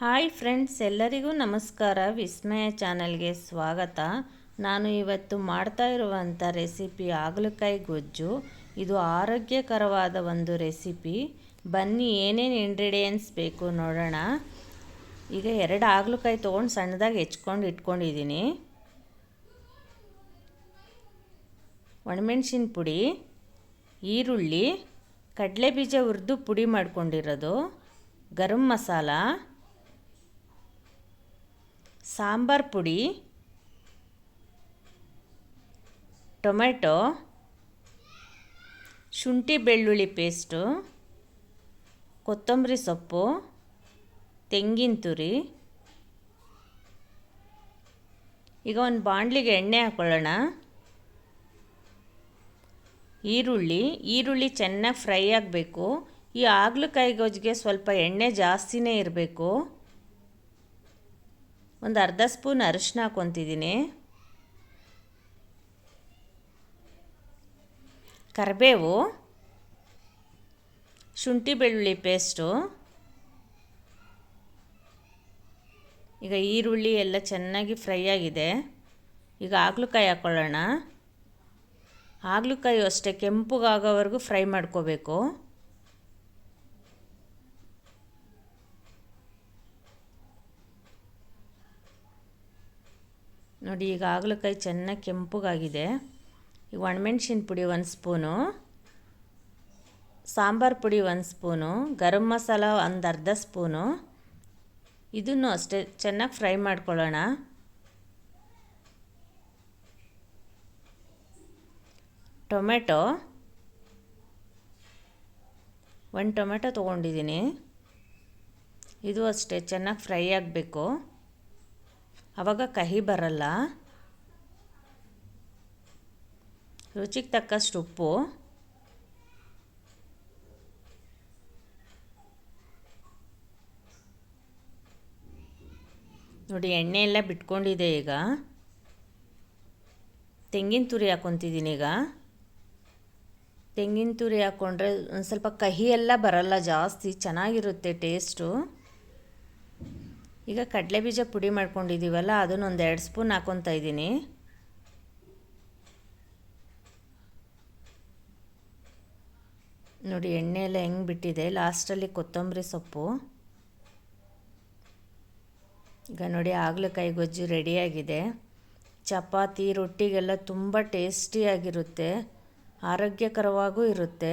Hi friends, ಎಲ್ಲರಿಗೂ ನಮಸ್ಕಾರ. ವಿಸ್ಮಯ ಚಾನಲ್ಗೆ ಸ್ವಾಗತ. ನಾನು ಇವತ್ತು ಮಾಡ್ತಾ ಇರುವಂಥ ರೆಸಿಪಿ ಹಾಗಲಕಾಯಿ ಗೊಜ್ಜು. ಇದು ಆರೋಗ್ಯಕರವಾದ ಒಂದು ರೆಸಿಪಿ. ಬನ್ನಿ, ಏನೇನು ಇಂಗ್ರೀಡಿಯೆಂಟ್ಸ್ ಬೇಕು ನೋಡೋಣ. ಈಗ ಎರಡು ಹಾಗಲಕಾಯಿ ತೊಗೊಂಡು ಸಣ್ಣದಾಗಿ ಹೆಚ್ಕೊಂಡು ಇಟ್ಕೊಂಡಿದ್ದೀನಿ. ಒಣಮೆಣ್ಸಿನ ಪುಡಿ, ಈರುಳ್ಳಿ ಕಡಲೆ ಬೀಜ ಹುರಿದು ಪುಡಿ ಮಾಡ್ಕೊಂಡಿರೋದು, ಗರಂ ಮಸಾಲ ಸಾಂಬಾರ್ ಪುಡಿ, ಟೊಮೆಟೊ, ಶುಂಠಿ ಬೆಳ್ಳುಳ್ಳಿ ಪೇಸ್ಟು, ಕೊತ್ತಂಬರಿ ಸೊಪ್ಪು, ತೆಂಗಿನ ತುರಿ. ಈಗ ಒಂದು ಬಾಣಲಿಗೆ ಎಣ್ಣೆ ಹಾಕ್ಕೊಳ್ಳೋಣ ಈರುಳ್ಳಿ ಈರುಳ್ಳಿ ಚೆನ್ನಾಗಿ ಫ್ರೈ ಆಗಬೇಕು. ಈ ಆಗ್ಲಕಾಯಿ ಗೊಜ್ಜಿಗೆ ಸ್ವಲ್ಪ ಎಣ್ಣೆ ಜಾಸ್ತಿನೇ ಇರಬೇಕು. ಒಂದು ಅರ್ಧ ಸ್ಪೂನ್ ಅರಿಶಿನ ಹಾಕ್ಕೊತಿದ್ದೀನಿ. ಕರಿಬೇವು, ಶುಂಠಿ ಬೆಳ್ಳುಳ್ಳಿ ಪೇಸ್ಟು, ಈಗ ಈರುಳ್ಳಿ ಎಲ್ಲ ಚೆನ್ನಾಗಿ ಫ್ರೈ ಆಗಿದೆ. ಈಗ ಹಾಗಲಕಾಯಿ ಹಾಕ್ಕೊಳ್ಳೋಣ ಹಾಗಲಕಾಯಿ ಅಷ್ಟೇ ಕೆಂಪುಗಾಗೋವರೆಗೂ ಫ್ರೈ ಮಾಡ್ಕೋಬೇಕು. ನೋಡಿ ಈಗ ಹಾಗಲಕಾಯಿ ಚೆನ್ನಾಗಿ ಕೆಂಪಗಾಗಿದೆ. ಈಗ ಒಣಮೆಣ್ಸಿನ ಪುಡಿ ಒಂದು ಸ್ಪೂನು, ಸಾಂಬಾರು ಪುಡಿ ಒಂದು ಸ್ಪೂನು, ಗರಂ ಮಸಾಲ ಒಂದು ಅರ್ಧ ಸ್ಪೂನು. ಇದನ್ನು ಅಷ್ಟೇ ಚೆನ್ನಾಗಿ ಫ್ರೈ ಮಾಡ್ಕೊಳ್ಳೋಣ. ಟೊಮೆಟೊ, ಒಂದು ಟೊಮೆಟೊ ತೊಗೊಂಡಿದ್ದೀನಿ. ಇದು ಅಷ್ಟೇ ಚೆನ್ನಾಗಿ ಫ್ರೈ ಆಗಬೇಕು. ಆವಾಗ ಕಹಿ ಬರಲ್ಲ. ರುಚಿಗೆ ತಕ್ಕಷ್ಟು ಉಪ್ಪು. ನೋಡಿ, ಎಣ್ಣೆ ಎಲ್ಲ ಬಿಟ್ಕೊಂಡಿದೆ ಈಗ. ತೆಂಗಿನ ತುರಿ ಹಾಕ್ಕೊತಿದ್ದೀನಿ ಈಗ. ತೆಂಗಿನ ತುರಿ ಹಾಕ್ಕೊಂಡ್ರೆ ಒಂದು ಸ್ವಲ್ಪ ಕಹಿ ಎಲ್ಲ ಬರಲ್ಲ ಜಾಸ್ತಿ, ಚೆನ್ನಾಗಿರುತ್ತೆ ಟೇಸ್ಟು. ಈಗ ಕಡಲೆ ಬೀಜ ಪುಡಿ ಮಾಡ್ಕೊಂಡಿದ್ದೀವಲ್ಲ ಅದನ್ನು ಒಂದು ಎರಡು ಸ್ಪೂನ್ ಹಾಕ್ಕೊತಾ ಇದ್ದೀನಿ. ನೋಡಿ, ಎಣ್ಣೆ ಎಲ್ಲ ಹೆಂಗೆ ಬಿಟ್ಟಿದೆ. ಲಾಸ್ಟಲ್ಲಿ ಕೊತ್ತಂಬರಿ ಸೊಪ್ಪು. ಈಗ ನೋಡಿ, ಆಗ್ಲಕಾಯಿ ಗೊಜ್ಜು ರೆಡಿಯಾಗಿದೆ ಚಪಾತಿ, ರೊಟ್ಟಿಗೆಲ್ಲ ತುಂಬ ಟೇಸ್ಟಿಯಾಗಿರುತ್ತೆ ಆರೋಗ್ಯಕರವಾಗೂ ಇರುತ್ತೆ.